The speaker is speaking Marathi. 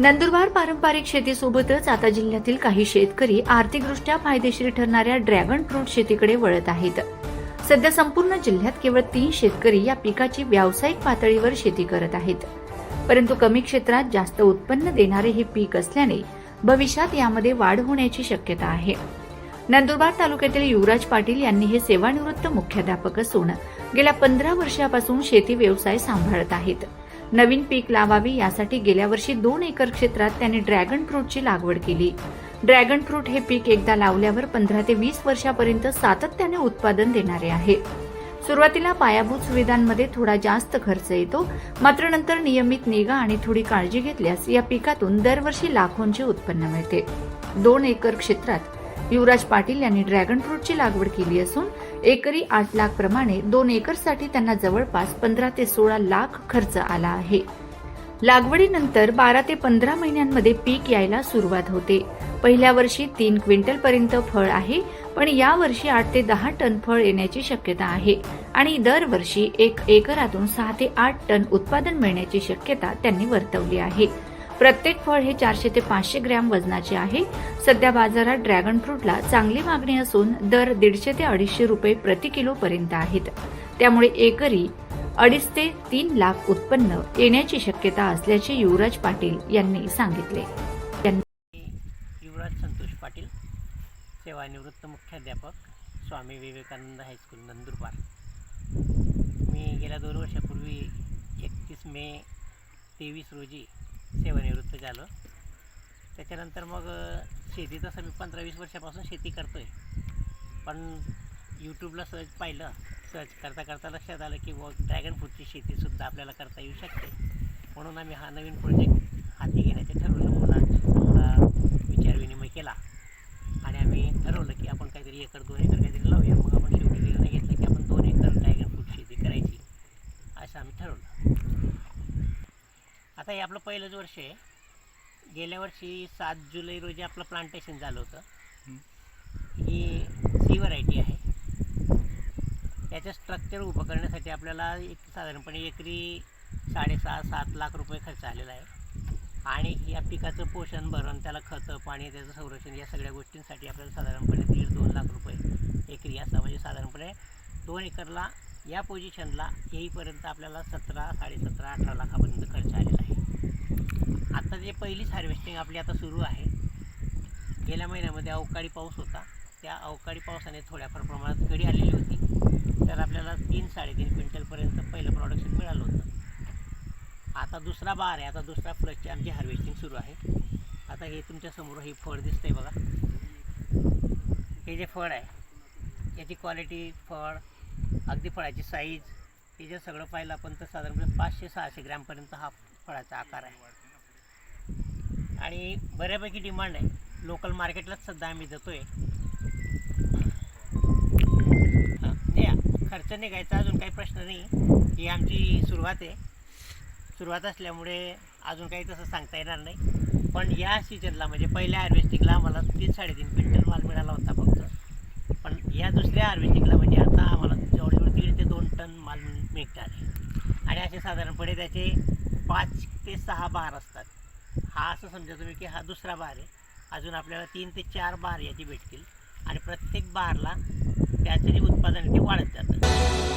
नंदुरबार पारंपरिक शेतीसोबतच आता जिल्ह्यातील काही शेतकरी आर्थिकदृष्ट्या फायदेशीर ठरणाऱ्या ड्रॅगन फ्रूट शेतीकडे वळत आहेत. सध्या संपूर्ण जिल्ह्यात केवळ तीन शेतकरी या पिकाची व्यावसायिक पातळीवर शेती करत आहेत. परंतु कमी क्षेत्रात जास्त उत्पन्न देणारे हे पीक असल्याने भविष्यात यामध्ये वाढ होण्याची शक्यता आहे. नंदुरबार तालुक्यातील युवराज पाटील यांनी हे सेवानिवृत्त मुख्याध्यापक असून गेल्या पंधरा वर्षापासून शेती व्यवसाय सांभाळत आहेत. नवीन पीक लावावे यासाठी गेल्या वर्षी दोन एकर क्षेत्रात त्याने ड्रॅगन फ्रूटची लागवड केली. ड्रॅगन फ्रूट हे पीक एकदा लावल्यावर पंधरा ते वीस वर्षापर्यंत सातत्याने उत्पादन देणारे आहे. सुरुवातीला पायाभूत सुविधांमध्ये थोडा जास्त खर्च येतो मात्र नंतर नियमित निगा आणि थोडी काळजी घेतल्यास या पिकातून दरवर्षी लाखोंचे उत्पन्न मिळते. दोन एकर क्षेत्रात युवराज पाटील यांनी ड्रॅगन फ्रूटची लागवड केली असून एकरी आठ लाख प्रमाणे दोन एकरसाठी त्यांना जवळपास पंधरा ते सोळा लाख खर्च आला आहे. लागवडीनंतर बारा ते पंधरा महिन्यांमध्ये पीक यायला सुरुवात होते. पहिल्या वर्षी तीन क्विंटल पर्यंत फळ आहे पण या वर्षी आठ ते दहा टन फळ येण्याची शक्यता आहे आणि दरवर्षी एक एकरातून सहा ते आठ टन उत्पादन मिळण्याची शक्यता त्यांनी वर्तवली आहे. प्रत्येक फळ हे चारशे ते पाचशे ग्रॅम वजनाचे आहे. सध्या बाजारात ड्रॅगन फ्रूटला चांगली मागणी असून दर दीडशे ते अडीचशे रुपये प्रति किलो पर्यंत आहेत. त्यामुळे एकरी अडीच ते तीन लाख उत्पन्न येण्याची शक्यता असल्याचे युवराज पाटील यांनी सांगितले. युवराज संतोष पाटील सेवानिवृत्त मुख्याध्यापक स्वामी विवेकानंद हायस्कूल नंदुरबार. मी गेल्या दोन वर्षापूर्वी एकतीस मे तेवीस रोजी सेवानिवृत्त झालो. त्याच्यानंतर मग शेती तसं मी पंधरा वीस वर्षापासून शेती करतो आहे पण यूट्यूबला सर्च पाहिलं सर्च करता करता लक्षात आलं की व ड्रॅगन फ्रूटची शेतीसुद्धा आपल्याला करता येऊ शकते. म्हणून आम्ही हा नवीन प्रोजेक्ट हाती घेण्याचे ठरवलं. मुलांशी थोडा विचारविनिमय केला. आणि आम्ही ठरवलं की आपण काहीतरी एकर दोन एकर काहीतरी लावूया. मग आपण शेवटी निर्णय घेतला की आपण दोन एकर ड्रॅगन फ्रूट शेती करायची असं आम्ही ठरवलं आता हे आपलं पहिलंच वर्ष आहे. गेल्या वर्षी सात जुलै रोजी आपलं प्लांटेशन झालं होतं. ही सी व्हरायटी आहे. याचं स्ट्रक्चर उभं करण्यासाठी आपल्याला एक साधारणपणे एकरी साडेसहा सात लाख रुपये खर्च आलेला आहे. आणि या पिकाचं पोषण भरण त्याला खतं पाणी त्याचं संरक्षण या सगळ्या गोष्टींसाठी आपल्याला साधारणपणे दीड दोन लाख रुपये एकरी असा म्हणजे साधारणपणे दोन एकरला या पोझिशनला येईपर्यंत आपल्याला सतरा साडेसतरा अठरा लाखापर्यंत खर्च आलेला आहे. आता जे पहिलीच हार्वेस्टिंग आपली आता सुरू आहे गेल्या महिन्यामध्ये अवकाळी पाऊस होता. त्या अवकाळी पावसाने थोड्याफार प्रमाणात कडी आलेली होती. तर आपल्याला तीन साडेतीन क्विंटलपर्यंत पहिलं प्रोडक्शन मिळालं होतं. आता दुसरा बार आहे आता दुसरा फ्लसची आमची हार्वेस्टिंग सुरू आहे. आता हे तुमच्यासमोर हे फळ दिसतं आहे बघा. हे जे फळ आहे याची क्वालिटी फळ अगदी फळाची साईज हे जे सगळं पाहिलं आपण तर साधारणपणे पाचशे सहाशे ग्रॅमपर्यंत हा फळाचा आकार आहे. आणि बऱ्यापैकी डिमांड आहे. लोकल मार्केटलाच सध्या आम्ही जातो आहे नाही खर्च निघायचा अजून काही प्रश्न नाही. ही आमची सुरुवात आहे. सुरुवात असल्यामुळे अजून काही तसं सांगता येणार नाही. पण या सीजनला म्हणजे पहिल्या हार्वेस्टिंगला आम्हाला तीन साडेतीन क्विंटल माल मिळाला होता फक्त. पण या दुसऱ्या हार्वेस्टिंगला म्हणजे आता आम्हाला जवळजवळ दीड ते दोन टन माल मिळतात मिळणार आहे. आणि असे साधारणपणे त्याचे पाच ते सहा बार असतात. हा असं समजा तुम्ही की हा दुसरा बार आहे. अजून आपल्याला तीन ते चार बार याची भेटतील. आणि प्रत्येक बारला त्याचं जे उत्पादन आहे ते वाढत जातं.